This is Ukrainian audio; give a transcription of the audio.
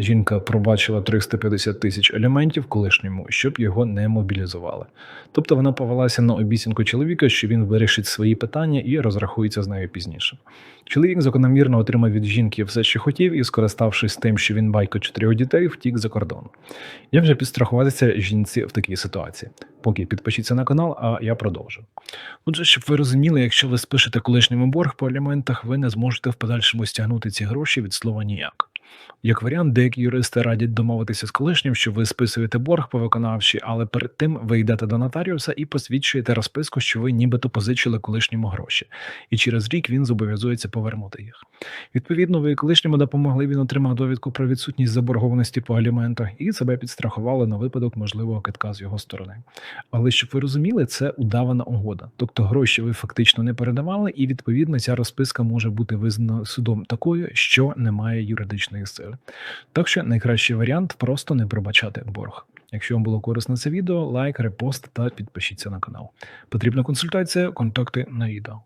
Жінка пробачила 350 тисяч елементів колишньому, щоб його не мобілізували. Тобто вона повелася на обіцянку чоловіка, що він вирішить свої питання і розрахується з нею пізніше. Чоловік закономірно отримав від жінки все, що хотів, і, скориставшись тим, що він батько чотирьох дітей, втік за кордон. Як же підстрахуватися жінці в такій ситуації? Поки підпишіться на канал, а я продовжу. Отже, щоб ви розуміли, якщо ви спишете колишньому борг по аліментах, ви не зможете в подальшому стягнути ці гроші від слова ніяк. Як варіант, деякі юристи радять домовитися з колишнім, що ви списуєте борг по виконавчі, але перед тим ви йдете до нотаріуса і посвідчуєте розписку, що ви нібито позичили колишньому гроші, і через рік він зобов'язується повернути їх. Відповідно, ви колишньому допомогли, він отримав довідку про відсутність заборгованості по аліментах і себе підстрахували на випадок можливого китка з його сторони. Але щоб ви розуміли, це удавана угода. Тобто гроші ви фактично не передавали, і відповідно ця розписка може бути визнана судом такою, що не має юридичної сили. Так що найкращий варіант просто не пробачати борг. Якщо вам було корисно це відео, лайк, репост та підпишіться на канал. Потрібна консультація, контакти на відео.